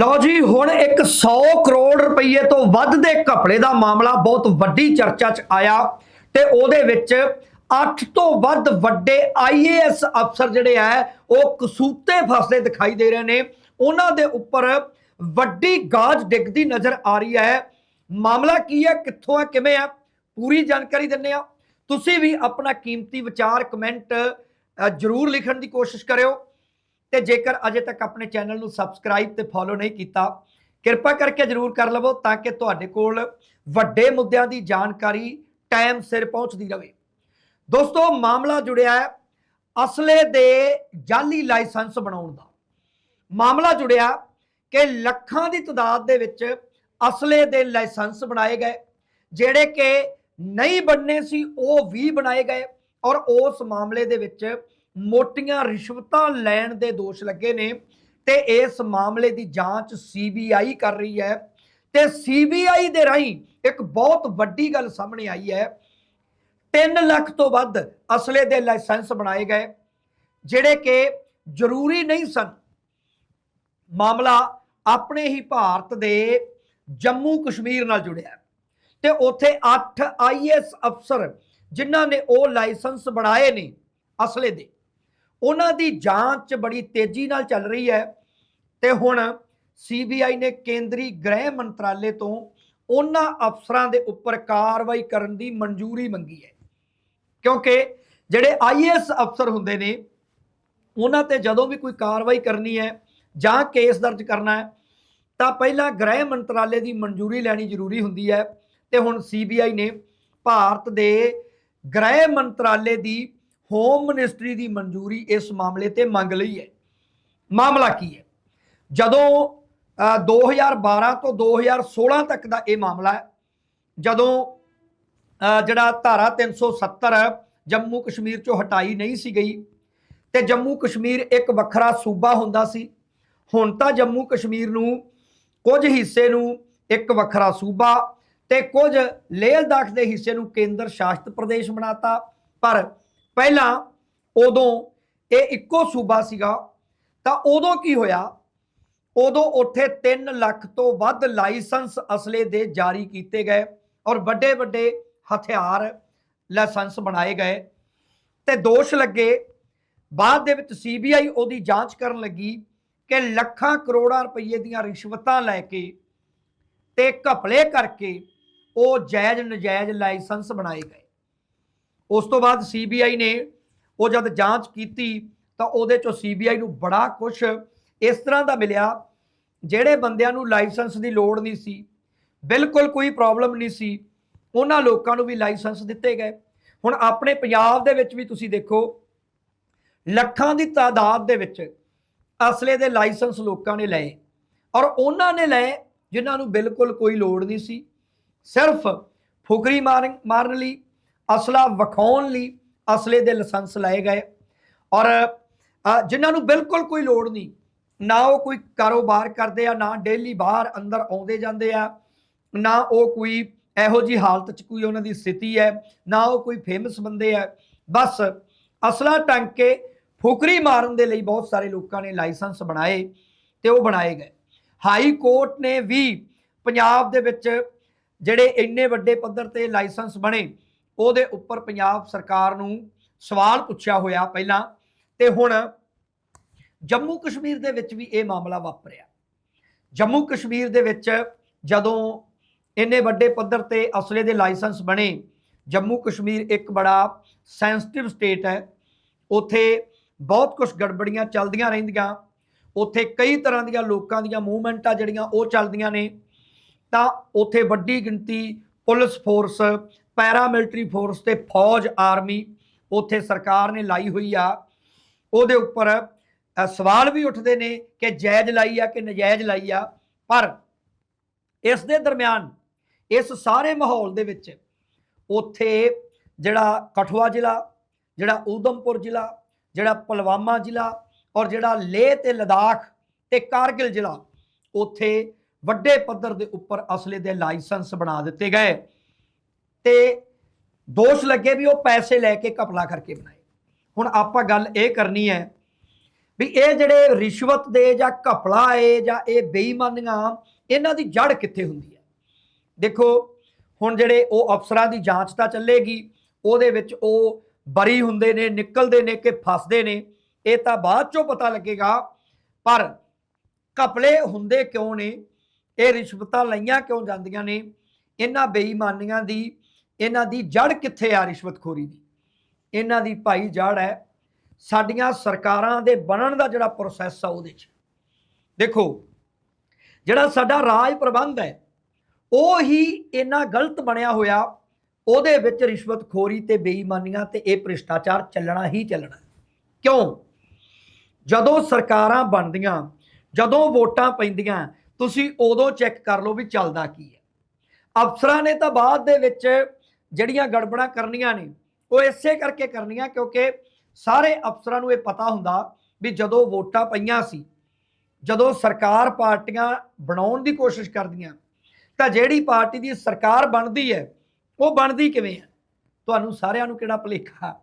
ਲਓ ਜੀ, ਹੁਣ ਇੱਕ 100 ਕਰੋੜ ਰੁਪਏ ਤੋਂ ਵੱਧ ਦੇ ਘਪਲੇ ਦਾ ਮਾਮਲਾ ਬਹੁਤ ਵੱਡੀ ਚਰਚਾ 'ਚ ਆਇਆ ਤੇ ਉਹਦੇ ਵਿੱਚ 8 ਤੋਂ ਵੱਧ ਵੱਡੇ ਆਈਏਐਸ ਅਫਸਰ ਜਿਹੜੇ ਆ, ਉਹ ਕਸੂਤੇ ਫਸਦੇ ਦਿਖਾਈ ਦੇ ਰਹੇ ਨੇ। ਉਹਨਾਂ ਦੇ ਉੱਪਰ ਵੱਡੀ ਗਾਜ ਡਿੱਗਦੀ ਨਜ਼ਰ ਆ ਰਹੀ ਹੈ। ਮਾਮਲਾ ਕੀ ਹੈ, ਕਿੱਥੋਂ ਹੈ, ਕਿਵੇਂ ਹੈ, ਪੂਰੀ ਜਾਣਕਾਰੀ ਦਿੰਨੇ ਆ ਤੁਸੀਂ ਵੀ ਆਪਣਾ ਕੀਮਤੀ ਵਿਚਾਰ ਕਮੈਂਟ ਜ਼ਰੂਰ ਲਿਖਣ ਦੀ ਕੋਸ਼ਿਸ਼ ਕਰਿਓ। ਤੇ ਜੇਕਰ ਅਜੇ ਤੱਕ ਆਪਣੇ ਚੈਨਲ ਨੂੰ ਸਬਸਕ੍ਰਾਈਬ ਤੇ ਫੋਲੋ ਨਹੀਂ ਕੀਤਾ, ਕਿਰਪਾ ਕਰਕੇ ਜਰੂਰ ਕਰ ਲਵੋ ਤਾਂ ਕਿ ਤੁਹਾਡੇ ਕੋਲ ਵੱਡੇ ਮੁੱਦਿਆਂ ਦੀ ਜਾਣਕਾਰੀ ਟਾਈਮ ਸਿਰ ਪਹੁੰਚਦੀ ਰਹੇ ਦੋਸਤੋ, ਮਾਮਲਾ ਜੁੜਿਆ ਹੈ ਅਸਲੇ ਦੇ ਜਾਲੀ ਲਾਇਸੈਂਸ ਬਣਾਉਣ ਦਾ। ਮਾਮਲਾ ਜੁੜਿਆ ਕਿ ਲੱਖਾਂ ਦੀ ਤਾਦਾਦ ਦੇ ਵਿੱਚ ਅਸਲੇ ਦੇ ਲਾਇਸੈਂਸ ਬਣਾਏ ਗਏ, ਜਿਹੜੇ ਕਿ ਨਹੀਂ ਬਣਨੇ ਸੀ, ਉਹ ਵੀ ਬਣਾਏ ਗਏ ਔਰ ਉਸ ਮਾਮਲੇ ਦੇ ਵਿੱਚ ਮੋਟੀਆਂ ਰਿਸ਼ਵਤਾਂ ਲੈਣ ਦੇ ਦੋਸ਼ ਲੱਗੇ ਨੇ ਤੇ ਇਸ ਮਾਮਲੇ ਦੀ ਜਾਂਚ ਸੀਬੀਆਈ ਕਰ ਰਹੀ ਹੈ ਤੇ ਸੀਬੀਆਈ ਦੇ ਰਾਹੀਂ ਇੱਕ ਬਹੁਤ ਵੱਡੀ ਗੱਲ ਸਾਹਮਣੇ ਆਈ ਹੈ। 3 ਲੱਖ ਤੋਂ ਵੱਧ ਅਸਲੇ ਦੇ ਲਾਇਸੈਂਸ ਬਣਾਏ ਗਏ, ਜਿਹੜੇ ਕਿ ਜ਼ਰੂਰੀ ਨਹੀਂ ਸਨ। ਮਾਮਲਾ ਆਪਣੇ ਹੀ ਭਾਰਤ ਦੇ ਜੰਮੂ ਕਸ਼ਮੀਰ ਨਾਲ ਜੁੜਿਆ। ਹੈ ਤੇ ਉੱਥੇ 8 ਆਈਐਸ ਅਫਸਰ ਜਿਨ੍ਹਾਂ ਨੇ ਉਹ ਲਾਇਸੈਂਸ ਬਣਾਏ ਨੇ ਅਸਲੇ ਦੇ। ਉਹਨਾਂ ਦੀ ਜਾਂਚ ਬੜੀ ਤੇਜ਼ੀ ਨਾਲ ਚੱਲ ਰਹੀ ਹੈ ਤੇ ਹੁਣ ਸੀਬੀਆਈ ਨੇ ਕੇਂਦਰੀ ਗ੍ਰਹਿ ਮੰਤਰਾਲੇ ਤੋਂ ਉਹਨਾਂ ਅਫਸਰਾਂ ਦੇ ਉੱਪਰ ਕਾਰਵਾਈ ਕਰਨ ਦੀ ਮਨਜ਼ੂਰੀ ਮੰਗੀ ਹੈ। ਕਿਉਂਕਿ ਜਿਹੜੇ ਆਈਏਐਸ ਅਫਸਰ ਹੁੰਦੇ ਨੇ, ਉਹਨਾਂ ਤੇ ਜਦੋਂ ਵੀ ਕੋਈ ਕਾਰਵਾਈ ਕਰਨੀ ਹੈ ਜਾਂ ਕੇਸ ਦਰਜ ਕਰਨਾ ਹੈ, ਤਾਂ ਪਹਿਲਾਂ ਗ੍ਰਹਿ ਮੰਤਰਾਲੇ ਦੀ ਮਨਜ਼ੂਰੀ ਲੈਣੀ ਜ਼ਰੂਰੀ ਹੁੰਦੀ ਹੈ ਤੇ ਹੁਣ ਸੀਬੀਆਈ ਨੇ ਭਾਰਤ ਦੇ ਗ੍ਰਹਿ ਮੰਤਰਾਲੇ ਦੀ ਹੋਮ ਮਿਨਿਸਟਰੀ ਦੀ ਮਨਜ਼ੂਰੀ ਇਸ ਮਾਮਲੇ ਤੇ ਮੰਗ ਲਈ ਹੈ। ਮਾਮਲਾ ਕੀ ਹੈ? ਜਦੋਂ ਅ, 2012 ਤੋਂ 2016 ਤੱਕ ਦਾ ਇਹ ਮਾਮਲਾ ਹੈ ਜਦੋਂ ਜਿਹੜਾ ਧਾਰਾ 370 ਜੰਮੂ ਕਸ਼ਮੀਰ ਚੋਂ ਹਟਾਈ ਨਹੀਂ ਸੀ ਗਈ ਤੇ ਜੰਮੂ ਕਸ਼ਮੀਰ ਇੱਕ ਵੱਖਰਾ ਸੂਬਾ ਹੁੰਦਾ ਸੀ ਹੁਣ ਤਾਂ ਜੰਮੂ ਕਸ਼ਮੀਰ ਨੂੰ ਕੁਝ ਹਿੱਸੇ ਨੂੰ ਇੱਕ ਵੱਖਰਾ ਸੂਬਾ ਤੇ ਕੁਝ ਲੇਹ ਲਦਾਖ ਦੇ ਹਿੱਸੇ ਨੂੰ ਕੇਂਦਰ ਸ਼ਾਸਿਤ ਪ੍ਰਦੇਸ਼ ਬਣਾਤਾ ਪਰ ਪਹਿਲਾਂ ਉਦੋਂ ਇਹ ਇੱਕੋ ਸੂਬਾ ਸੀਗਾ, ਤਾਂ ਉਦੋਂ ਕੀ ਹੋਇਆ? ਉਦੋਂ ਉੱਥੇ 3 ਲੱਖ ਤੋਂ ਵੱਧ ਲਾਇਸੈਂਸ ਅਸਲੇ ਦੇ ਜਾਰੀ ਕੀਤੇ ਗਏ ਔਰ ਵੱਡੇ ਵੱਡੇ ਹਥਿਆਰ ਲਾਇਸੈਂਸ ਬਣਾਏ ਗਏ। ਤੇ ਦੋਸ਼ ਲੱਗੇ, ਬਾਅਦ ਦੇ ਵਿੱਚ ਸੀਬੀਆਈ ਉਹਦੀ ਜਾਂਚ ਕਰਨ ਲੱਗੀ ਕਿ ਲੱਖਾਂ ਕਰੋੜਾਂ ਰੁਪਏ ਦੀਆਂ ਰਿਸ਼ਵਤਾਂ ਲੈ ਕੇ ਤੇ ਘਪਲੇ ਕਰਕੇ ਉਹ ਜਾਇਜ਼ ਨਜਾਇਜ਼ ਲਾਇਸੈਂਸ ਬਣਾਏ ਗਏ। ਉਸ ਤੋਂ ਬਾਅਦ ਸੀਬੀਆਈ ਨੇ ਉਹ ਜਦ ਜਾਂਚ ਕੀਤੀ ਤਾਂ ਉਹਦੇ ਚੋਂ ਸੀਬੀਆਈ ਨੂੰ ਬੜਾ ਕੁਝ ਇਸ ਤਰ੍ਹਾਂ ਦਾ ਮਿਲਿਆ, ਜਿਹੜੇ ਬੰਦਿਆਂ ਨੂੰ ਲਾਇਸੈਂਸ ਦੀ ਲੋੜ ਨਹੀਂ ਸੀ, ਬਿਲਕੁਲ ਕੋਈ ਪ੍ਰੋਬਲਮ ਨਹੀਂ ਸੀ, ਉਹਨਾਂ ਲੋਕਾਂ ਨੂੰ ਵੀ ਲਾਇਸੈਂਸ ਦਿੱਤੇ ਗਏ। ਹੁਣ ਆਪਣੇ ਪੰਜਾਬ ਦੇ ਵਿੱਚ ਵੀ ਤੁਸੀਂ ਦੇਖੋ, ਲੱਖਾਂ ਦੀ ਤਾਦਾਦ ਦੇ ਵਿੱਚ ਅਸਲੇ ਦੇ ਲਾਇਸੈਂਸ ਲੋਕਾਂ ਨੇ ਲਏ ਔਰ ਉਹਨਾਂ ਨੇ ਲਏ ਜਿਨ੍ਹਾਂ ਨੂੰ ਬਿਲਕੁਲ ਕੋਈ ਲੋੜ ਨਹੀਂ ਸੀ, ਸਿਰਫ ਫੁਕਰੀ ਮਾਰਨ ਮਾਰਨ ਲਈ ਅਸਲਾ ਵਿਖਾਉਣ ਲਈ ਅਸਲੇ ਦੇ ਲਾਇਸੈਂਸ ਲਏ ਗਏ। ਔਰ ਜਿਨ੍ਹਾਂ ਨੂੰ ਬਿਲਕੁਲ ਕੋਈ ਲੋੜ ਨਹੀਂ, ਨਾ ਉਹ ਕੋਈ ਕਾਰੋਬਾਰ ਕਰਦੇ ਆ, ਨਾ ਡੇਲੀ ਬਾਹਰ ਅੰਦਰ ਆਉਂਦੇ ਜਾਂਦੇ ਆ, ਨਾ ਉਹ ਕੋਈ ਇਹੋ ਜੀ ਹਾਲਤ 'ਚ ਕੋਈ ਉਹਨਾਂ ਦੀ ਸਥਿਤੀ ਹੈ, ਨਾ ਉਹ ਕੋਈ ਫੇਮਸ ਬੰਦੇ ਆ। ਬਸ ਅਸਲਾ ਟੰਗ ਕੇ ਫੁਕਰੀ ਮਾਰਨ ਦੇ ਲਈ ਬਹੁਤ ਸਾਰੇ ਲੋਕਾਂ ਨੇ ਲਾਇਸੈਂਸ ਬਣਾਏ ਤੇ ਉਹ ਬਣਾਏ ਗਏ। ਹਾਈ ਕੋਰਟ ਨੇ ਵੀ ਪੰਜਾਬ ਦੇ ਵਿੱਚ ਜਿਹੜੇ ਇੰਨੇ ਵੱਡੇ ਪੱਧਰ ਤੇ ਲਾਇਸੈਂਸ ਬਣੇ ਉਹਦੇ ਉੱਪਰ ਪੰਜਾਬ ਸਰਕਾਰ ਨੂੰ ਸਵਾਲ ਪੁੱਛਿਆ ਹੋਇਆ ਪਹਿਲਾਂ, ਤੇ ਹੁਣ ਜੰਮੂ ਕਸ਼ਮੀਰ ਦੇ ਵਿੱਚ ਵੀ ਇਹ ਮਾਮਲਾ ਵਾਪਰਿਆ। ਜੰਮੂ ਕਸ਼ਮੀਰ ਦੇ ਵਿੱਚ ਜਦੋਂ ਇੰਨੇ ਵੱਡੇ ਪੱਧਰ ਤੇ ਅਸਲੇ ਦੇ ਲਾਇਸੈਂਸ ਬਣੇ, ਜੰਮੂ ਕਸ਼ਮੀਰ ਇੱਕ ਬੜਾ ਸੈਂਸਿਟਿਵ ਸਟੇਟ ਹੈ। ਉੱਥੇ ਬਹੁਤ ਕੁਝ ਗੜਬੜੀਆਂ ਚੱਲਦੀਆਂ ਰਹਿੰਦੀਆਂ। ਉੱਥੇ ਕਈ ਤਰ੍ਹਾਂ ਦੀਆਂ ਲੋਕਾਂ ਦੀਆਂ ਮੂਵਮੈਂਟਾਂ ਜਿਹੜੀਆਂ ਉਹ ਚੱਲਦੀਆਂ ਨੇ। ਤਾਂ ਉੱਥੇ ਵੱਡੀ ਗਿਣਤੀ police force para military force ਤੇ ਫੌਜ, ਆਰਮੀ ਉੱਥੇ ਸਰਕਾਰ ਨੇ ਲਾਈ ਹੋਈ ਆ। ਉਹਦੇ ਉੱਪਰ ਸਵਾਲ ਵੀ ਉੱਠਦੇ ਨੇ ਕਿ ਜਾਇਜ਼ ਲਾਈ ਆ ਕਿ ਨਜਾਇਜ਼ ਲਾਈ ਆ। ਪਰ ਇਸ ਦੇ ਦਰਮਿਆਨ, ਇਸ ਸਾਰੇ ਮਾਹੌਲ ਦੇ ਵਿੱਚ ਉੱਥੇ ਜਿਹੜਾ ਕਠੂਆ ਜ਼ਿਲ੍ਹਾ, ਜਿਹੜਾ ਊਧਮਪੁਰ ਜ਼ਿਲ੍ਹਾ, ਜਿਹੜਾ ਪੁਲਵਾਮਾ ਜ਼ਿਲ੍ਹਾ ਔਰ ਜਿਹੜਾ ਲੇਹ ਤੇ ਲਦਾਖ ਤੇ ਕਾਰਗਿਲ ਜ਼ਿਲ੍ਹਾ ਉੱਥੇ ਵੱਡੇ ਪੱਧਰ ਦੇ ਉੱਪਰ ਅਸਲੇ ਦੇ ਲਾਇਸੈਂਸ ਬਣਾ ਦਿੱਤੇ ਗਏ। ਤੇ ਦੋਸ਼ ਲੱਗੇ ਵੀ ਉਹ ਪੈਸੇ ਲੈ ਕੇ ਕਪਲਾ ਕਰਕੇ ਬਣਾਏ। ਹੁਣ ਆਪਾਂ ਗੱਲ ਇਹ ਕਰਨੀ ਹੈ ਵੀ ਇਹ ਜਿਹੜੇ ਰਿਸ਼ਵਤ ਦੇ ਜਾਂ ਘਪਲਾ ਏ ਜਾਂ ਇਹ ਬੇਈਮਾਨੀਆਂ, ਇਹਨਾਂ ਦੀ ਜੜ ਕਿੱਥੇ ਹੁੰਦੀ ਹੈ? ਦੇਖੋ, ਹੁਣ ਜਿਹੜੇ ਉਹ ਅਫਸਰਾਂ ਦੀ ਜਾਂਚ ਤਾਂ ਚੱਲੇਗੀ, ਉਹਦੇ ਵਿੱਚ ਉਹ ਬਰੀ ਹੁੰਦੇ ਨੇ, ਨਿਕਲਦੇ ਨੇ ਕਿ ਫਸਦੇ ਨੇ, ਇਹ ਤਾਂ ਬਾਅਦ ਚੋਂ ਪਤਾ ਲੱਗੇਗਾ। ਪਰ ਘਪਲੇ ਹੁੰਦੇ ਕਿਉਂ ਨੇ? ਇਹ ਰਿਸ਼ਵਤਾਂ ਲਈਆਂ ਕਿਉਂ ਜਾਂਦੀਆਂ ਨੇ? ਇਹਨਾਂ ਬੇਈਮਾਨੀਆਂ ਦੀ ਇਹਨਾਂ ਦੀ ਜੜ ਕਿੱਥੇ ਆ ਰਿਸ਼ਵਤਖੋਰੀ ਦੀ? ਇਹਨਾਂ ਦੀ ਭਾਈ ਜੜ ਹੈ। ਸਾਡੀਆਂ ਸਰਕਾਰਾਂ ਦੇ ਬਣਨ ਦਾ ਜਿਹੜਾ ਪ੍ਰੋਸੈਸ ਆ ਉਹਦੇ 'ਚ। ਦੇਖੋ, ਜਿਹੜਾ ਸਾਡਾ ਰਾਜ ਪ੍ਰਬੰਧ ਹੈ, ਉਹ ਹੀ ਇੰਨਾ ਗਲਤ ਬਣਿਆ ਹੋਇਆ, ਉਹਦੇ ਵਿੱਚ ਰਿਸ਼ਵਤਖੋਰੀ ਤੇ ਬੇਈਮਾਨੀਆਂ ਤੇ ਇਹ ਭ੍ਰਿਸ਼ਟਾਚਾਰ ਚੱਲਣਾ ਹੀ ਚੱਲਣਾ ਕਿਉਂ? ਜਦੋਂ ਸਰਕਾਰਾਂ ਬਣਦੀਆਂ, ਜਦੋਂ ਵੋਟਾਂ ਪੈਂਦੀਆਂ, ਤੁਸੀਂ ਉਦੋਂ ਚੈੱਕ ਕਰ ਲਓ ਵੀ ਚੱਲਦਾ ਕੀ ਹੈ। ਅਫਸਰਾਂ ਨੇ ਤਾਂ ਬਾਅਦ ਦੇ ਵਿੱਚ ਜਿਹੜੀਆਂ ਗੜਬੜਾਂ ਕਰਨੀਆਂ ਨੇ, ਉਹ ਇਸੇ ਕਰਕੇ ਕਰਨੀਆਂ ਕਿਉਂਕਿ ਸਾਰੇ ਅਫਸਰਾਂ ਨੂੰ ਇਹ ਪਤਾ ਹੁੰਦਾ ਵੀ ਜਦੋਂ ਵੋਟਾਂ ਪਈਆਂ ਸੀ, ਜਦੋਂ ਸਰਕਾਰ ਪਾਰਟੀਆਂ ਬਣਾਉਣ ਦੀ ਕੋਸ਼ਿਸ਼ ਕਰਦੀਆਂ, ਤਾਂ ਜਿਹੜੀ ਪਾਰਟੀ ਦੀ ਸਰਕਾਰ ਬਣਦੀ ਹੈ, ਉਹ ਬਣਦੀ ਕਿਵੇਂ ਹੈ? ਤੁਹਾਨੂੰ ਸਾਰਿਆਂ ਨੂੰ ਕਿਹੜਾ ਭੁਲੇਖਾ?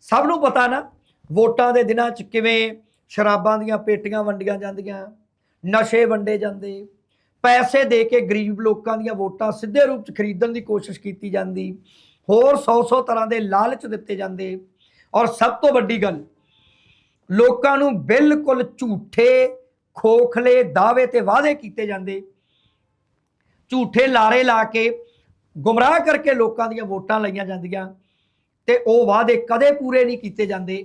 ਸਭ ਨੂੰ ਪਤਾ ਨਾ, ਵੋਟਾਂ ਦੇ ਦਿਨਾਂ 'ਚ ਕਿਵੇਂ ਸ਼ਰਾਬਾਂ ਦੀਆਂ ਪੇਟੀਆਂ ਵੰਡੀਆਂ ਜਾਂਦੀਆਂ, ਨਸ਼ੇ ਵੰਡੇ ਜਾਂਦੇ ਪੈਸੇ ਦੇ ਕੇ ਗਰੀਬ ਲੋਕਾਂ ਦੀਆਂ ਵੋਟਾਂ ਸਿੱਧੇ ਰੂਪ 'ਚ ਖਰੀਦਣ ਦੀ ਕੋਸ਼ਿਸ਼ ਕੀਤੀ ਜਾਂਦੀ। ਹੋਰ 100-100 ਤਰ੍ਹਾਂ ਦੇ ਲਾਲਚ ਦਿੱਤੇ ਜਾਂਦੇ। ਔਰ ਸਭ ਤੋਂ ਵੱਡੀ ਗੱਲ, ਲੋਕਾਂ ਨੂੰ ਬਿਲਕੁਲ ਝੂਠੇ, ਖੋਖਲੇ ਦਾਅਵੇ ਤੇ ਵਾਅਦੇ ਕੀਤੇ ਜਾਂਦੇ। ਝੂਠੇ ਲਾਰੇ ਲਾ ਕੇ ਗੁੰਮਰਾਹ ਕਰਕੇ ਲੋਕਾਂ ਦੀਆਂ ਵੋਟਾਂ ਲਈਆਂ ਜਾਂਦੀਆਂ ਤੇ ਉਹ ਵਾਅਦੇ ਕਦੇ ਪੂਰੇ ਨਹੀਂ ਕੀਤੇ ਜਾਂਦੇ।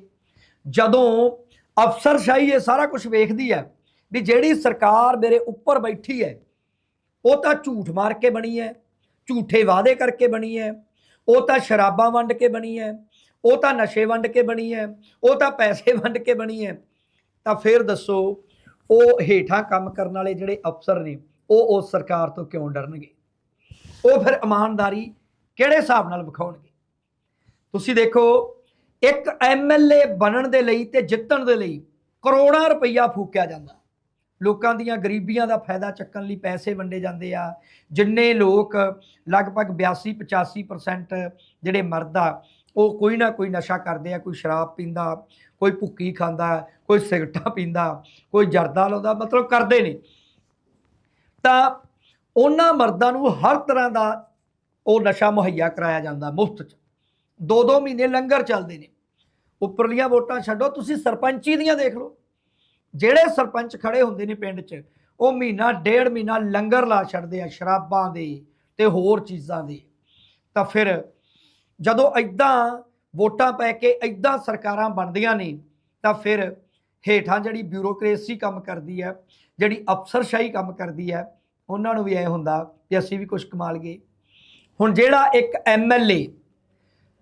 ਜਦੋਂ ਅਫਸਰਸ਼ਾਹੀ ਇਹ ਸਾਰਾ ਕੁਝ ਵੇਖਦੀ ਹੈ ਵੀ ਜਿਹੜੀ ਸਰਕਾਰ ਮੇਰੇ ਉੱਪਰ ਬੈਠੀ ਹੈ ਉਹ ਤਾਂ ਝੂਠ ਮਾਰ ਕੇ ਬਣੀ ਹੈ, ਝੂਠੇ ਵਾਅਦੇ ਕਰਕੇ ਬਣੀ ਹੈ, ਉਹ ਤਾਂ ਸ਼ਰਾਬਾਂ ਵੰਡ ਕੇ ਬਣੀ ਹੈ, ਉਹ ਤਾਂ ਨਸ਼ੇ ਵੰਡ ਕੇ ਬਣੀ ਹੈ, ਉਹ ਤਾਂ ਪੈਸੇ ਵੰਡ ਕੇ ਬਣੀ ਹੈ। ਤਾਂ ਫਿਰ ਦੱਸੋ, ਉਹ ਹੇਠਾਂ ਕੰਮ ਕਰਨ ਵਾਲੇ ਜਿਹੜੇ ਅਫਸਰ ਨੇ, ਉਹ ਉਸ ਸਰਕਾਰ ਤੋਂ ਕਿਉਂ ਡਰਨਗੇ? ਉਹ ਫਿਰ ਇਮਾਨਦਾਰੀ ਕਿਹੜੇ ਹਿਸਾਬ ਨਾਲ ਵਿਖਾਉਣਗੇ? ਤੁਸੀਂ ਦੇਖੋ, ਇੱਕ ਐਮਐਲਏ ਬਣਨ ਦੇ ਲਈ ਤੇ ਜਿੱਤਣ ਦੇ ਲਈ ਕਰੋੜਾਂ ਰੁਪਈਆ ਫੂਕਿਆ ਜਾਂਦਾ। ਲੋਕਾਂ ਦੀਆਂ ਗਰੀਬੀਆਂ ਦਾ ਫਾਇਦਾ ਚੱਕਣ ਲਈ ਪੈਸੇ ਵੰਡੇ ਜਾਂਦੇ ਆ। ਜਿੰਨੇ ਲੋਕ ਲਗਭਗ 82 85% ਜਿਹੜੇ ਮਰਦ ਆ, ਉਹ ਕੋਈ ਨਾ ਕੋਈ ਨਸ਼ਾ ਕਰਦੇ ਆ, ਕੋਈ ਸ਼ਰਾਬ ਪੀਂਦਾ, ਕੋਈ ਭੁੱਕੀ ਖਾਂਦਾ, ਕੋਈ ਸਿਗਰਟਾਂ ਪੀਂਦਾ, ਕੋਈ ਜਰਦਾ ਲਾਉਂਦਾ, ਮਤਲਬ ਕਰਦੇ ਨੇ ਤਾਂ ਉਹਨਾਂ ਮਰਦਾਂ ਨੂੰ ਹਰ ਤਰ੍ਹਾਂ ਦਾ ਉਹ ਨਸ਼ਾ ਮੁਹੱਈਆ ਕਰਾਇਆ ਜਾਂਦਾ ਮੁਫਤ 'ਚ। ਦੋ ਦੋ ਮਹੀਨੇ ਲੰਗਰ ਚੱਲਦੇ ਨੇ। ਉੱਪਰਲੀਆਂ ਵੋਟਾਂ ਛੱਡੋ, ਤੁਸੀਂ ਸਰਪੰਚੀ ਦੀਆਂ ਦੇਖ ਲਓ। ਜਿਹੜੇ ਸਰਪੰਚ ਖੜੇ ਹੁੰਦੇ ਨੇ ਪਿੰਡ 'ਚ, ਉਹ ਮਹੀਨਾ, ਡੇਢ ਮਹੀਨਾ ਲੰਗਰ ਲਾ ਛੱਡਦੇ ਆ ਸ਼ਰਾਬਾਂ ਦੇ ਤੇ ਹੋਰ ਚੀਜ਼ਾਂ ਦੇ। ਤਾਂ ਫਿਰ ਜਦੋਂ ਐਦਾਂ ਵੋਟਾਂ ਪੈ ਕੇ ਐਦਾਂ ਸਰਕਾਰਾਂ ਬਣਦੀਆਂ ਨੇ, ਤਾਂ ਫਿਰ ਹੇਠਾਂ ਜਿਹੜੀ ਬਿਊਰੋਕ੍ਰੇਸੀ ਕੰਮ ਕਰਦੀ ਹੈ, ਜਿਹੜੀ ਅਫਸਰਸ਼ਾਹੀ ਕੰਮ ਕਰਦੀ ਹੈ, ਉਹਨਾਂ ਨੂੰ ਵੀ ਐ ਹੁੰਦਾ ਕਿ ਅਸੀਂ ਵੀ ਕੁਝ ਕਮਾ ਲਈਏ। ਹੁਣ ਜਿਹੜਾ ਇੱਕ ਐਮਐਲਏ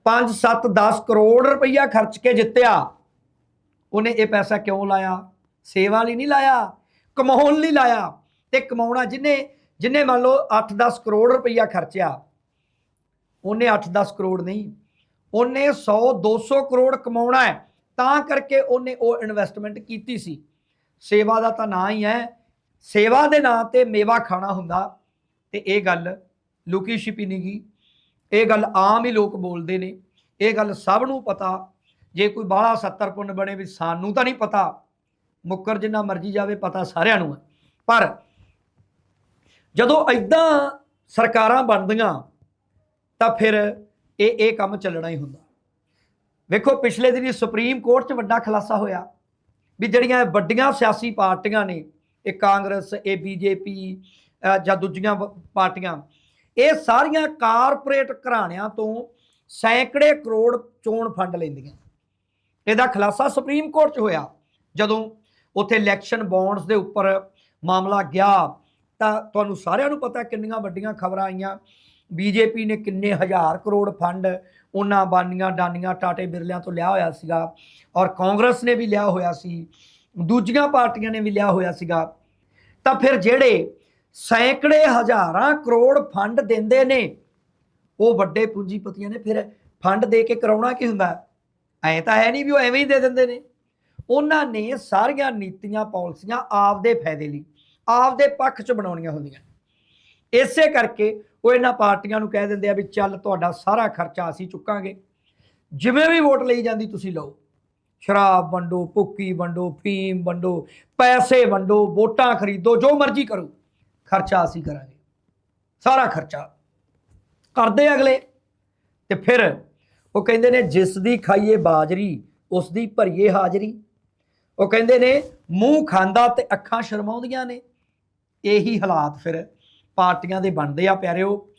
5 7 10 ਕਰੋੜ ਰੁਪਈਆ ਖਰਚ ਕੇ ਜਿੱਤਿਆ, ਉਹਨੇ ਇਹ ਪੈਸਾ ਕਿਉਂ ਲਾਇਆ? ਸੇਵਾ ਲਈ ਨਹੀਂ ਲਾਇਆ, ਕਮਾਉਣ ਲਈ ਲਾਇਆ ਤੇ ਕਮਾਉਣਾ ਜਿਨੇ ਜਿਨੇ ਮੰਨ ਲਓ 8-10 ਕਰੋੜ ਰੁਪਈਆ ਖਰਚਿਆ, ਉਹਨੇ 8-10 ਕਰੋੜ ਨਹੀਂ, ਉਹਨੇ 100-200 ਕਰੋੜ ਕਮਾਉਣਾ ਹੈ, ਤਾਂ ਕਰਕੇ ਉਹਨੇ ਉਹ ਇਨਵੈਸਟਮੈਂਟ ਕੀਤੀ ਸੀ। ਸੇਵਾ ਦਾ ਤਾਂ ਨਾਂ ਹੀ ਹੈ, ਸੇਵਾ ਦੇ ਨਾਂ ਤੇ ਮੇਵਾ ਖਾਣਾ ਹੁੰਦਾ, ਤੇ ਇਹ ਗੱਲ ਲੁਕੀ ਛਿਪੀ ਨਹੀਂ ਗਈ, ਇਹ ਗੱਲ ਆਮ ਹੀ ਲੋਕ ਬੋਲਦੇ ਨੇ, ਇਹ ਗੱਲ ਸਭ ਨੂੰ ਪਤਾ, ਜੇ ਕੋਈ ਬਾਹਲਾ 70 ਪੁੰਨ ਬਣੇ ਵੀ ਸਾਨੂੰ ਤਾਂ ਨਹੀਂ ਪਤਾ ਮੁੱਕਰ ਜਿੰਨਾ ਮਰਜ਼ੀ ਜਾਵੇ, ਪਤਾ ਸਾਰਿਆਂ ਨੂੰ ਹੈ। ਪਰ ਜਦੋਂ ਐਦਾਂ ਸਰਕਾਰਾਂ ਬਣਦੀਆਂ, ਤਾਂ ਫਿਰ ਇਹ ਇਹ ਕੰਮ ਚੱਲਣਾ ਹੀ ਹੁੰਦਾ। ਵੇਖੋ, ਪਿਛਲੇ ਦਿਨੀ ਸੁਪਰੀਮ ਕੋਰਟ 'ਚ ਵੱਡਾ ਖੁਲਾਸਾ ਹੋਇਆ ਵੀ ਜਿਹੜੀਆਂ ਵੱਡੀਆਂ ਸਿਆਸੀ ਪਾਰਟੀਆਂ ਨੇ, ਇਹ ਕਾਂਗਰਸ, ਇਹ ਬੀਜੇਪੀ ਜਾਂ ਦੂਜੀਆਂ ਪਾਰਟੀਆਂ, ਇਹ ਸਾਰੀਆਂ ਕਾਰਪੋਰੇਟ ਘਰਾਣਿਆਂ ਤੋਂ ਸੈਂਕੜੇ ਕਰੋੜ ਚੋਣ ਫੰਡ ਲੈਂਦੀਆਂ। ਇਹਦਾ ਖੁਲਾਸਾ ਸੁਪਰੀਮ ਕੋਰਟ 'ਚ ਹੋਇਆ, ਜਦੋਂ ਉੱਥੇ ਇਲੈਕਸ਼ਨ ਬੌਂਡਸ ਦੇ ਉੱਪਰ ਮਾਮਲਾ ਗਿਆ, ਤਾਂ ਤੁਹਾਨੂੰ ਸਾਰਿਆਂ ਨੂੰ ਪਤਾ ਕਿੰਨੀਆਂ ਵੱਡੀਆਂ ਖਬਰਾਂ ਆਈਆਂ। ਬੀਜੇਪੀ ਨੇ ਕਿੰਨੇ ਹਜ਼ਾਰ ਕਰੋੜ ਫੰਡ ਉਹਨਾਂ ਬਾਨੀਆਂ ਡਾਨੀਆਂ ਟਾਟੇ ਬਿਰਲਿਆਂ ਤੋਂ ਲਿਆ ਹੋਇਆ ਸੀਗਾ ਔਰ ਕਾਂਗਰਸ ਨੇ ਵੀ ਲਿਆ ਹੋਇਆ ਸੀ, ਦੂਜੀਆਂ ਪਾਰਟੀਆਂ ਨੇ ਵੀ ਲਿਆ ਹੋਇਆ ਸੀਗਾ। ਤਾਂ ਫਿਰ ਜਿਹੜੇ ਸੈਂਕੜੇ ਹਜ਼ਾਰਾਂ ਕਰੋੜ ਫੰਡ ਦਿੰਦੇ ਨੇ, ਉਹ ਵੱਡੇ ਪੂੰਜੀਪਤੀਆਂ ਨੇ ਫਿਰ ਫੰਡ ਦੇ ਕੇ ਕਰਾਉਣਾ ਕੀ ਹੁੰਦਾ? ਐ ਤਾਂ ਹੈ ਨਹੀਂ ਵੀ ਉਹ ਐਵੇਂ ਹੀ ਦੇ ਦਿੰਦੇ ਨੇ। ਉਹਨਾਂ ਨੇ ਸਾਰੀਆਂ ਨੀਤੀਆਂ, ਪਾਲਿਸੀਆਂ ਆਪਦੇ ਫਾਇਦੇ ਲਈ, ਆਪਦੇ ਪੱਖ 'ਚ ਬਣਾਉਣੀਆਂ ਹੁੰਦੀਆਂ ਇਸੇ ਕਰਕੇ ਉਹ ਇਹਨਾਂ ਪਾਰਟੀਆਂ ਨੂੰ ਕਹਿ ਦਿੰਦੇ ਆ ਵੀ ਚੱਲ ਤੁਹਾਡਾ ਸਾਰਾ ਖਰਚਾ ਅਸੀਂ ਚੁੱਕਾਂਗੇ। ਜਿਵੇਂ ਵੀ ਵੋਟ ਲਈ ਜਾਂਦੀ ਤੁਸੀਂ ਲਓ। ਸ਼ਰਾਬ ਵੰਡੋ, ਭੁੱਕੀ ਵੰਡੋ, ਫੀਮ ਵੰਡੋ, ਪੈਸੇ ਵੰਡੋ, ਵੋਟਾਂ ਖਰੀਦੋ, ਜੋ ਮਰਜ਼ੀ ਕਰੋ। ਖਰਚਾ ਅਸੀਂ ਕਰਾਂਗੇ। ਸਾਰਾ ਖਰਚਾ। ਕਰਦੇ ਅਗਲੇ। ਤੇ ਫਿਰ ਉਹ ਕਹਿੰਦੇ ਨੇ, ਜਿਸ ਦੀ ਖਾਈਏ ਬਾਜਰੀ, ਉਸ ਦੀ ਭਰੀਏ ਹਾਜ਼ਰੀ। ਉਹ ਕਹਿੰਦੇ ਨੇ, ਮੂੰਹ ਖਾਂਦਾ ਤੇ ਅੱਖਾਂ ਸ਼ਰਮਾਉਂਦੀਆਂ ਨੇ। ਇਹੀ ਹਾਲਾਤ ਫਿਰ ਪਾਰਟੀਆਂ ਦੇ ਬਣਦੇ ਆ ਪਿਆਰਿਓ।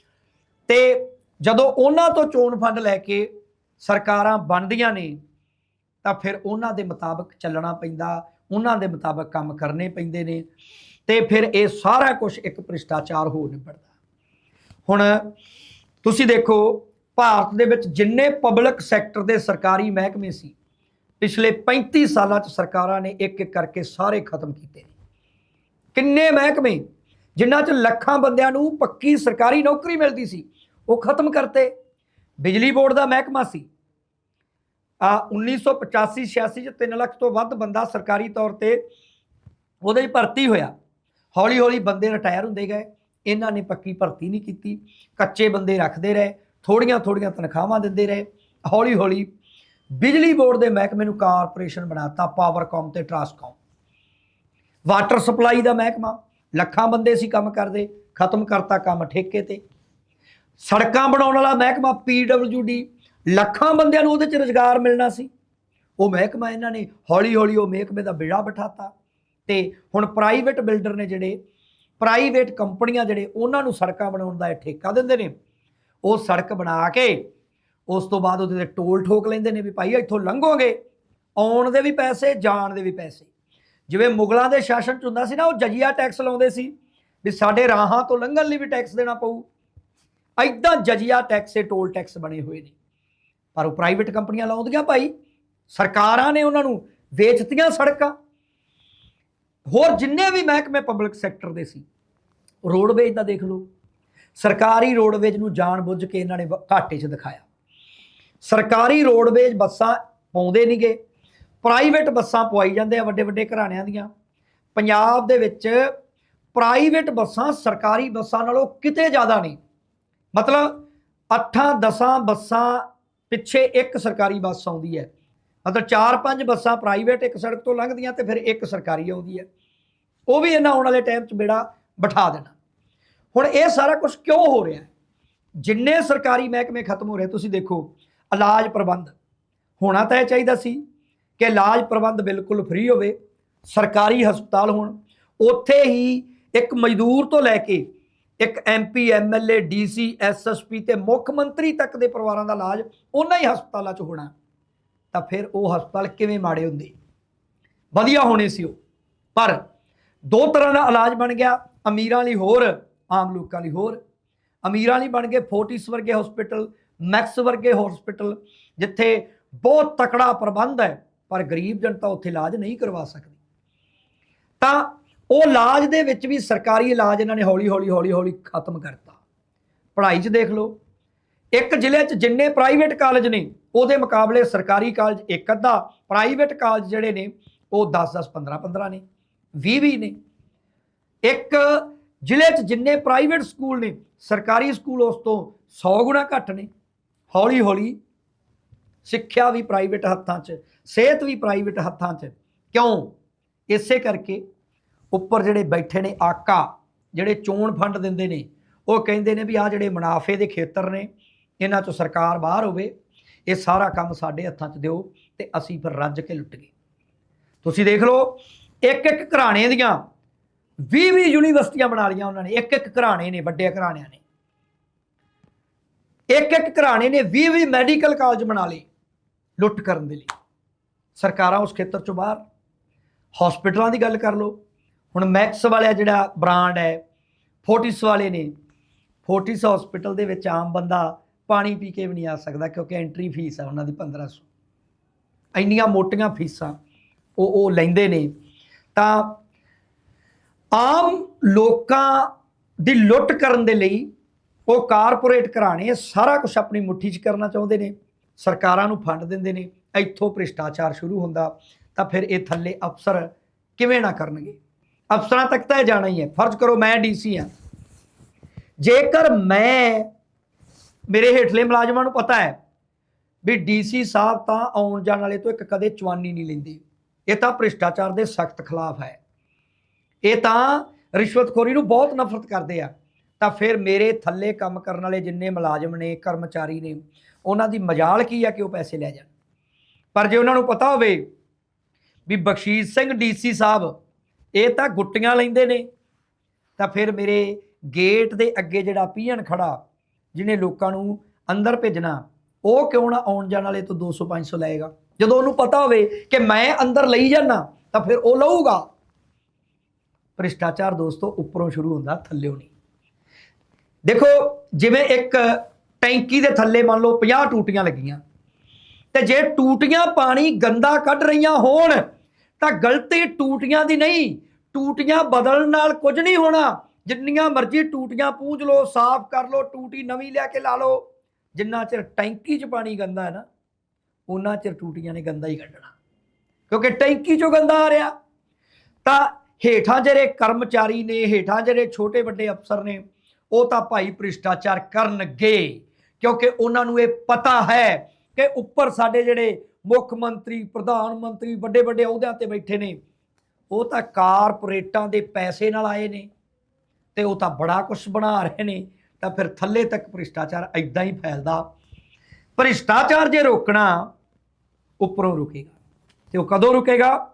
ਤੇ ਜਦੋਂ ਉਹਨਾਂ ਤੋਂ ਚੋਣ ਫੰਡ ਲੈ ਕੇ ਸਰਕਾਰਾਂ ਬਣਦੀਆਂ ਨੇ, ਤਾਂ ਫਿਰ ਉਹਨਾਂ ਦੇ ਮੁਤਾਬਕ ਚੱਲਣਾ ਪੈਂਦਾ, ਉਹਨਾਂ ਦੇ ਮੁਤਾਬਕ ਕੰਮ ਕਰਨੇ ਪੈਂਦੇ ਨੇ। ਤੇ ਫਿਰ ਇਹ ਸਾਰਾ ਕੁਝ ਇੱਕ ਭ੍ਰਿਸ਼ਟਾਚਾਰ ਹੋ ਨਿਬੜਦਾ। ਹੁਣ ਤੁਸੀਂ ਦੇਖੋ, ਭਾਰਤ ਦੇ ਵਿੱਚ ਜਿੰਨੇ ਪਬਲਿਕ ਸੈਕਟਰ ਦੇ ਸਰਕਾਰੀ ਮਹਿਕਮੇ ਸੀ ਪਿਛਲੇ 35 ਸਾਲਾਂ 'ਚ ਸਰਕਾਰਾਂ ਨੇ ਇੱਕ ਇੱਕ ਕਰਕੇ ਸਾਰੇ ਖਤਮ ਕੀਤੇ ਨੇ। ਕਿੰਨੇ ਮਹਿਕਮੇ ਜਿਨ੍ਹਾਂ 'ਚ ਲੱਖਾਂ ਬੰਦਿਆਂ ਨੂੰ ਪੱਕੀ ਸਰਕਾਰੀ ਨੌਕਰੀ ਮਿਲਦੀ ਸੀ, ਉਹ ਖਤਮ ਕਰਤੇ। ਬਿਜਲੀ ਬੋਰਡ ਦਾ ਮਹਿਕਮਾ ਸੀ। ਆ 1985 86 ਚ 3 ਲੱਖ ਤੋਂ ਵੱਧ ਬੰਦਾ ਸਰਕਾਰੀ ਤੌਰ ਤੇ ਉਹਦੇ 'ਚ ਭਰਤੀ ਹੋਇਆ। ਹੌਲੀ ਹੌਲੀ ਬੰਦੇ ਰਿਟਾਇਰ ਹੁੰਦੇ ਗਏ। ਇਹਨਾਂ ਨੇ ਪੱਕੀ ਭਰਤੀ ਨਹੀਂ ਕੀਤੀ। ਕੱਚੇ ਬੰਦੇ ਰੱਖਦੇ ਰਹੇ। ਥੋੜੀਆਂ ਥੋੜੀਆਂ ਤਨਖਾਹਾਂ ਦਿੰਦੇ ਰਹੇ। ਹੌਲੀ ਹੌਲੀ ਬਿਜਲੀ ਬੋਰਡ ਦੇ ਮਹਿਕਮੇ ਨੂੰ ਕਾਰਪੋਰੇਸ਼ਨ ਬਣਾਤਾ ਪਾਵਰਕਾਮ ਤੇ ਟਰਾਂਸਕਾਮ ਵਾਟਰ ਸਪਲਾਈ ਦਾ ਮਹਿਕਮਾ, ਲੱਖਾਂ ਬੰਦੇ ਸੀ ਕੰਮ ਕਰਦੇ, ਖਤਮ ਕਰਤਾ ਕੰਮ ਠੇਕੇ ਤੇ। ਸੜਕਾਂ ਬਣਾਉਣ ਵਾਲਾ ਮਹਿਕਮਾ ਪੀਡਬਲਯੂਡੀ ਲੱਖਾਂ ਬੰਦਿਆਂ ਨੂੰ ਉਹਦੇ 'ਚ ਰੁਜ਼ਗਾਰ ਮਿਲਣਾ ਸੀ। ਉਹ ਮਹਿਕਮਾ ਇਹਨਾਂ ਨੇ ਹੌਲੀ ਹੌਲੀ ਉਹ ਮਹਿਕਮੇ ਦਾ ਬਿੜਾ ਬਿਠਾਤਾ ਤੇ ਹੁਣ ਪ੍ਰਾਈਵੇਟ ਬਿਲਡਰ ਨੇ ਜਿਹੜੇ, ਪ੍ਰਾਈਵੇਟ ਕੰਪਨੀਆਂ ਜਿਹੜੇ, ਉਹਨਾਂ ਨੂੰ ਸੜਕਾਂ ਬਣਾਉਣ ਦਾ ਇਹ ਠੇਕਾ ਦਿੰਦੇ ਨੇ। ਉਹ ਸੜਕ ਬਣਾ ਕੇ ਉਸ ਤੋਂ ਬਾਅਦ ਉਹਦੇ ਤੇ ਟੋਲ ਠੋਕ ਲੈਂਦੇ ਨੇ ਵੀ ਭਾਈ ਇੱਥੋਂ ਲੰਘੋਗੇ, ਆਉਣ ਦੇ ਵੀ ਪੈਸੇ, ਜਾਣ ਦੇ ਵੀ ਪੈਸੇ। ਜਿਵੇਂ ਮੁਗਲਾਂ ਦੇ ਸ਼ਾਸਨ ਚ ਹੁੰਦਾ ਸੀ ਨਾ, ਉਹ ਜਜੀਆ ਟੈਕਸ ਲਾਉਂਦੇ ਸੀ ਵੀ ਸਾਡੇ ਰਾਹਾਂ ਤੋਂ ਲੰਘਣ ਲਈ ਵੀ ਟੈਕਸ ਦੇਣਾ ਪਊ। ਐਦਾਂ ਜਜੀਆ ਟੈਕਸ ਤੇ ਟੋਲ ਟੈਕਸ ਬਣੇ ਹੋਏ ਨੇ। ਪਰ ਉਹ ਪ੍ਰਾਈਵੇਟ ਕੰਪਨੀਆਂ ਲਾਉਂਦੀਆਂ ਭਾਈ। ਸਰਕਾਰਾਂ ਨੇ ਉਹਨਾਂ ਨੂੰ ਵੇਚਤੀਆਂ ਸੜਕਾਂ। ਹੋਰ ਜਿੰਨੇ ਵੀ ਮਹਿਕਮੇ ਪਬਲਿਕ ਸੈਕਟਰ ਦੇ ਸੀ ਰੋਡਵੇਜ ਦਾ ਦੇਖ ਲਓ। ਸਰਕਾਰੀ ਰੋਡਵੇਜ ਨੂੰ ਜਾਣ ਬੁੱਝ ਕੇ ਇਹਨਾਂ ਨੇ ਘਾਟੇ 'ਚ ਦਿਖਾਇਆ। ਸਰਕਾਰੀ ਰੋਡਵੇਜ ਬੱਸਾਂ ਪਾਉਂਦੇ ਨਹੀਂਗੇ। ਪ੍ਰਾਈਵੇਟ ਬੱਸਾਂ ਪਵਾਈ ਜਾਂਦੇ ਆ ਵੱਡੇ ਵੱਡੇ ਘਰਾਣਿਆਂ ਦੀਆਂ। ਪੰਜਾਬ ਦੇ ਵਿੱਚ ਪ੍ਰਾਈਵੇਟ ਬੱਸਾਂ ਸਰਕਾਰੀ ਬੱਸਾਂ ਨਾਲੋਂ ਕਿਤੇ ਜ਼ਿਆਦਾ ਨਹੀਂ। ਮਤਲਬ 8-10 ਬੱਸਾਂ ਪਿੱਛੇ ਇੱਕ ਸਰਕਾਰੀ ਬੱਸ ਆਉਂਦੀ ਹੈ। ਮਤਲਬ 4-5 ਬੱਸਾਂ ਪ੍ਰਾਈਵੇਟ ਇੱਕ ਸੜਕ ਤੋਂ ਲੰਘਦੀਆਂ ਤੇ ਫਿਰ ਇੱਕ ਸਰਕਾਰੀ ਆਉਂਦੀ ਹੈ। ਉਹ ਵੀ ਇਹਨਾਂ ਆਉਣ ਵਾਲੇ ਟਾਈਮ 'ਚ ਬੇੜਾ ਬਿਠਾ ਦੇਣਾ। ਹੁਣ ਇਹ ਸਾਰਾ ਕੁਝ ਕਿਉਂ ਹੋ ਰਿਹਾ? ਜਿੰਨੇ ਸਰਕਾਰੀ ਮਹਿਕਮੇ ਖਤਮ ਹੋ ਰਹੇ, ਤੁਸੀਂ ਦੇਖੋ। ਇਲਾਜ ਪ੍ਰਬੰਧ। ਹੋਣਾ ਤਾਂ ਇਹ ਚਾਹੀਦਾ ਸੀ ਕਿ ਇਲਾਜ ਪ੍ਰਬੰਧ ਬਿਲਕੁਲ ਫ੍ਰੀ ਹੋਵੇ, ਸਰਕਾਰੀ ਹਸਪਤਾਲ ਹੋਣ। ਉੱਥੇ ਹੀ ਇੱਕ ਮਜ਼ਦੂਰ ਤੋਂ ਲੈ ਕੇ ਇੱਕ ਐਮਪੀ ਐਮਐਲਏ ਡੀਸੀ ਐਸਐਸਪੀ ਤੇ ਮੁੱਖ ਮੰਤਰੀ ਤੱਕ ਦੇ ਪਰਿਵਾਰਾਂ ਦਾ ਇਲਾਜ ਉਹਨਾਂ ਹੀ ਹਸਪਤਾਲਾਂ 'ਚ ਹੋਣਾ। ਤਾਂ ਫਿਰ ਉਹ ਹਸਪਤਾਲ ਕਿਵੇਂ ਮਾੜੇ ਹੁੰਦੇ? ਵਧੀਆ ਹੋਣੇ ਸੀ ਉਹ। ਪਰ ਦੋ ਤਰ੍ਹਾਂ ਦਾ ਇਲਾਜ ਬਣ ਗਿਆ। ਅਮੀਰਾਂ ਲਈ ਹੋਰ, ਆਮ ਲੋਕਾਂ ਲਈ ਹੋਰ। ਅਮੀਰਾਂ ਲਈ ਬਣ ਗਏ ਫੋਰਟਿਸ ਵਰਗੇ ਹਸਪੀਟਲ ਮੈਕਸ ਵਰਗੇ ਹਸਪੀਟਲ ਜਿੱਥੇ ਬਹੁਤ ਤਕੜਾ ਪ੍ਰਬੰਧ ਹੈ, ਪਰ ਗਰੀਬ ਜਨਤਾ ਉੱਥੇ ਇਲਾਜ ਨਹੀਂ ਕਰਵਾ ਸਕਦੀ। ਤਾਂ ਉਹ ਇਲਾਜ ਦੇ ਵਿੱਚ ਵੀ ਸਰਕਾਰੀ ਇਲਾਜ ਇਹਨਾਂ ਨੇ ਹੌਲੀ ਹੌਲੀ ਹੌਲੀ ਹੌਲੀ ਖਤਮ ਕਰਤਾ। ਪੜ੍ਹਾਈ 'ਚ ਦੇਖ ਲਓ, ਇੱਕ ਜ਼ਿਲ੍ਹੇ 'ਚ ਜਿੰਨੇ ਪ੍ਰਾਈਵੇਟ ਕਾਲਜ ਨੇ, ਉਹਦੇ ਮੁਕਾਬਲੇ ਸਰਕਾਰੀ ਕਾਲਜ ਇੱਕ ਅੱਧਾ ਪ੍ਰਾਈਵੇਟ ਕਾਲਜ ਜਿਹੜੇ ਨੇ, ਉਹ 10 10 15 15 ਨੇ 20 20 ਨੇ। ਇੱਕ ਜ਼ਿਲ੍ਹੇ 'ਚ ਜਿੰਨੇ ਪ੍ਰਾਈਵੇਟ ਸਕੂਲ ਨੇ, ਸਰਕਾਰੀ ਸਕੂਲ ਉਸ ਤੋਂ 100 ਗੁਣਾ ਘੱਟ ਨੇ। ਹੌਲੀ ਹੌਲੀ ਸਿੱਖਿਆ ਵੀ ਪ੍ਰਾਈਵੇਟ ਹੱਥਾਂ 'ਚ, ਸਿਹਤ ਵੀ ਪ੍ਰਾਈਵੇਟ ਹੱਥਾਂ 'ਚ। ਕਿਉਂ? ਇਸੇ ਕਰਕੇ ਉੱਪਰ ਜਿਹੜੇ ਬੈਠੇ ਨੇ ਆਕਾ, ਜਿਹੜੇ ਚੋਣ ਫੰਡ ਦਿੰਦੇ ਨੇ, ਉਹ ਕਹਿੰਦੇ ਨੇ ਵੀ ਆ ਜਿਹੜੇ ਮੁਨਾਫੇ ਦੇ ਖੇਤਰ ਨੇ, ਇਹਨਾਂ 'ਚੋਂ ਸਰਕਾਰ ਬਾਹਰ ਹੋਵੇ, ਇਹ ਸਾਰਾ ਕੰਮ ਸਾਡੇ ਹੱਥਾਂ 'ਚ ਦਿਓ ਤੇ ਅਸੀਂ ਫਿਰ ਰੱਜ ਕੇ ਲੁੱਟ ਗਏ। ਤੁਸੀਂ ਦੇਖ ਲਓ ਇੱਕ ਇੱਕ ਘਰਾਣੇ ਦੀਆਂ 20 20 ਯੂਨੀਵਰਸਿਟੀਆਂ ਬਣਾ ਲਈਆਂ ਉਹਨਾਂ ਨੇ ਇੱਕ ਇੱਕ ਘਰਾਣੇ ਨੇ, ਵੱਡੇ ਘਰਾਣਿਆਂ ਨੇ। ਇੱਕ ਇੱਕ ਘਰਾਣੇ ਨੇ 20 20 ਮੈਡੀਕਲ ਕਾਲਜ ਬਣਾ ਲਏ ਲੁੱਟ ਕਰਨ ਦੇ ਲਈ। ਸਰਕਾਰਾਂ ਉਸ ਖੇਤਰ ਚੋਂ ਬਾਹਰ। ਹਸਪੀਟਲਾਂ ਦੀ ਗੱਲ ਕਰ ਲਓ। ਹੁਣ ਮੈਕਸ ਵਾਲਿਆ ਜਿਹੜਾ ਬ੍ਰਾਂਡ ਹੈ, ਫੋਰਟਿਸ ਵਾਲੇ ਨੇ। ਫੋਰਟਿਸ ਹਸਪੀਟਲ ਦੇ ਵਿੱਚ ਆਮ ਬੰਦਾ ਪਾਣੀ ਪੀ ਕੇ ਵੀ ਨਹੀਂ ਆ ਸਕਦਾ ਕਿਉਂਕਿ ਐਂਟਰੀ ਫੀਸ ਹੈ ਉਹਨਾਂ ਦੀ 1500 ਇੰਨੀਆਂ ਮੋਟੀਆਂ ਫੀਸਾਂ ਉਹ ਉਹ ਲੈਂਦੇ ਨੇ। ਤਾਂ ਆਮ ਲੋਕਾਂ ਦੀ ਲੁੱਟ ਕਰਨ ਦੇ ਲਈ ਉਹ ਕਾਰਪੋਰੇਟ ਘਰਾਣੇ ਸਾਰਾ ਕੁਝ ਆਪਣੀ ਮੁੱਠੀ 'ਚ ਕਰਨਾ ਚਾਹੁੰਦੇ ਨੇ, ਸਰਕਾਰਾਂ ਨੂੰ ਫੰਡ ਦਿੰਦੇ ਨੇ, ਇੱਥੋਂ ਭ੍ਰਿਸ਼ਟਾਚਾਰ ਸ਼ੁਰੂ ਹੁੰਦਾ, ਤਾਂ ਫਿਰ ਇਹ ਥੱਲੇ ਅਫਸਰ ਕਿਵੇਂ ਨਾ ਕਰਨਗੇ? ਅਫਸਰਾਂ ਤੱਕ ਤਾਂ ਇਹ ਜਾਣਾ ਹੀ ਹੈ, ਫਰਜ਼ ਕਰੋ ਮੈਂ ਡੀਸੀ ਹਾਂ। ਜੇਕਰ ਮੈਂ, ਮੇਰੇ ਹੇਠਲੇ ਮੁਲਾਜ਼ਮਾਂ ਨੂੰ ਪਤਾ ਹੈ ਵੀ ਡੀਸੀ ਸਾਹਿਬ ਤਾਂ ਆਉਣ ਜਾਣ ਵਾਲੇ ਤੋਂ ਇੱਕ ਕਦੇ ਚਵਾਨੀ ਨਹੀਂ ਲੈਂਦੇ, ਇਹ ਤਾਂ ਭ੍ਰਿਸ਼ਟਾਚਾਰ ਦੇ ਸਖਤ ਖਿਲਾਫ ਹੈ। ਇਹ ਤਾਂ ਰਿਸ਼ਵਤਖੋਰੀ ਨੂੰ ਬਹੁਤ ਨਫ਼ਰਤ ਕਰਦੇ ਆ। ਤਾਂ ਫਿਰ ਮੇਰੇ ਥੱਲੇ ਕੰਮ ਕਰਨ ਵਾਲੇ ਜਿੰਨੇ ਮੁਲਾਜ਼ਮ ਨੇ, ਕਰਮਚਾਰੀ ਨੇ, ਉਹਨਾਂ ਦੀ ਮਜਾਲ ਕੀ ਆ ਕਿ ਉਹ ਪੈਸੇ ਲੈ ਜਾਣ? ਪਰ ਜੇ ਉਹਨਾਂ ਨੂੰ ਪਤਾ ਹੋਵੇ ਵੀ ਬਖਸ਼ੀਸ਼ ਸਿੰਘ ਡੀਸੀ ਸਾਹਿਬ, ਇਹ ਤਾਂ ਗੁੱਟੀਆਂ ਲੈਂਦੇ ਨੇ, ਤਾਂ ਫਿਰ ਮੇਰੇ ਗੇਟ ਦੇ ਅੱਗੇ ਜਿਹੜਾ ਪੀਹਣ ਖੜਾ, ਜਿਹਨੇ ਲੋਕਾਂ ਨੂੰ ਅੰਦਰ ਭੇਜਣਾ, ਉਹ ਕਿਉਂ ਨਾ ਆਉਣ ਜਾਣ ਵਾਲੇ ਤੋਂ 200 500 ਲਏਗਾ? ਜਦੋਂ ਉਹਨੂੰ ਪਤਾ ਹੋਵੇ ਕਿ ਮੈਂ ਅੰਦਰ ਲਈ ਜਾਣਾ ਤਾਂ ਫਿਰ ਉਹ ਲਊਗਾ। ਭ੍ਰਿਸ਼ਟਾਚਾਰ ਦੋਸਤੋ, ਉੱਪਰੋਂ ਸ਼ੁਰੂ ਹੁੰਦਾ ਥੱਲੇੋਂ ਨਹੀਂ। ਦੇਖੋ, ਜਿਵੇਂ ਇੱਕ ਟੈਂਕੀ ਦੇ ਥੱਲੇ ਮੰਨ ਲਓ 50 ਟੂਟੀਆਂ ਲੱਗੀਆਂ, ਤੇ ਜੇ ਟੂਟੀਆਂ ਪਾਣੀ ਗੰਦਾ ਕੱਢ ਰਹੀਆਂ ਹੋਣ, ਤਾਂ ਗਲਤੀ ਟੂਟੀਆਂ ਦੀ ਨਹੀਂ, ਟੂਟੀਆਂ ਬਦਲਣ ਨਾਲ ਕੁਝ ਨਹੀਂ ਹੋਣਾ। ਜਿੰਨੀਆਂ ਮਰਜ਼ੀ ਟੂਟੀਆਂ ਪੂੰਝ ਲਓ, ਸਾਫ਼ ਕਰ ਲਓ, ਟੂਟੀ ਨਵੀਂ ਲੈ ਕੇ ਲਾ ਲਓ, ਜਿੰਨਾ ਚਿਰ ਟੈਂਕੀ 'ਚ ਪਾਣੀ ਗੰਦਾ ਹੈ ਨਾ ਉਹਨਾਂ ਚਿਰ ਟੂਟੀਆਂ ਨੇ ਗੰਦਾ ਹੀ ਕੱਢਣਾ। ਕਿਉਂਕਿ ਟੈਂਕੀ 'ਚੋਂ ਗੰਦਾ ਆ ਰਿਹਾ। ਤਾਂ ਹੇਠਾਂ ਜਿਹੜੇ ਕਰਮਚਾਰੀ ਨੇ, ਹੇਠਾਂ ਜਿਹੜੇ ਛੋਟੇ ਵੱਡੇ ਅਫਸਰ ਨੇ ਉਹ ਤਾਂ ਭਾਈ ਭ੍ਰਿਸ਼ਟਾਚਾਰ ਕਰਨਗੇ। ਕਿਉਂਕਿ ਉਹਨਾਂ ਨੂੰ ਇਹ ਪਤਾ ਹੈ ਕਿ ਉੱਪਰ ਸਾਡੇ ਜਿਹੜੇ ਮੁੱਖ ਮੰਤਰੀ, ਪ੍ਰਧਾਨ ਮੰਤਰੀ ਵੱਡੇ ਵੱਡੇ ਅਹੁਦਿਆਂ ਤੇ ਬੈਠੇ ਨੇ, ਉਹ ਤਾਂ ਕਾਰਪੋਰੇਟਾਂ ਦੇ ਪੈਸੇ ਨਾਲ ਆਏ ਨੇ ਤੇ ਉਹ ਤਾਂ ਬੜਾ ਕੁਝ ਬਣਾ ਰਹੇ ਨੇ, ਤਾਂ ਫਿਰ ਥੱਲੇ ਤੱਕ ਭ੍ਰਿਸ਼ਟਾਚਾਰ ਐਦਾਂ ਹੀ ਫੈਲਦਾ। ਭ੍ਰਿਸ਼ਟਾਚਾਰ ਜੇ ਰੋਕਣਾ, ਉੱਪਰੋਂ ਰੁਕੇਗਾ। ਤੇ ਉਹ ਕਦੋਂ ਰੁਕੇਗਾ?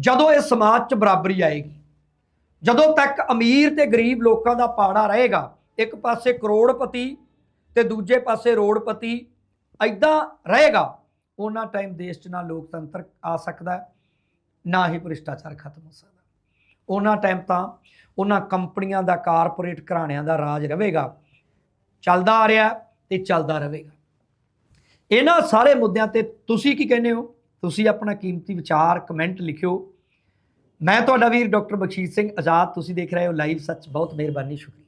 ਜਦੋਂ ਇਹ ਸਮਾਜ 'ਚ ਬਰਾਬਰੀ ਆਏਗੀ। ਜਦੋਂ ਤੱਕ ਅਮੀਰ ਤੇ ਗਰੀਬ ਲੋਕਾਂ ਦਾ ਪਾੜਾ ਰਹੇਗਾ, ਇੱਕ ਪਾਸੇ ਕਰੋੜਪਤੀ ਤੇ ਦੂਜੇ ਪਾਸੇ ਰੋੜਪਤੀ ਐਦਾਂ ਰਹੇਗਾ, ਉਹਨਾਂ ਟਾਈਮ ਦੇਸ਼ 'ਚ ਨਾ ਲੋਕਤੰਤਰ ਆ ਸਕਦਾ ਨਾ ਹੀ ਭ੍ਰਿਸ਼ਟਾਚਾਰ ਖਤਮ ਹੋ ਸਕਦਾ। ਉਹਨਾਂ ਟਾਈਮ ਤਾਂ ਉਹਨਾਂ ਕੰਪਨੀਆਂ ਦਾ, ਕਾਰਪੋਰੇਟ ਘਰਾਣਿਆਂ ਦਾ ਰਾਜ ਰਹੇਗਾ। ਚੱਲਦਾ ਆ ਰਿਹਾ ਤੇ ਚੱਲਦਾ ਰਹੇਗਾ। ਇਹਨਾਂ ਸਾਰੇ ਮੁੱਦਿਆਂ ਤੇ ਤੁਸੀਂ ਕੀ ਕਹਿੰਦੇ ਹੋ? ਤੁਸੀਂ ਆਪਣਾ ਕੀਮਤੀ ਵਿਚਾਰ ਕਮੈਂਟ ਲਿਖਿਓ। ਮੈਂ ਤੁਹਾਡਾ ਵੀਰ ਡਾਕਟਰ ਬਖਸ਼ੀਸ਼ ਸਿੰਘ ਆਜ਼ਾਦ, ਤੁਸੀਂ ਦੇਖ ਰਹੇ ਹੋ ਲਾਈਵ ਸੱਚ। ਬਹੁਤ ਮਿਹਰਬਾਨੀ, ਸ਼ੁਕਰੀਆ।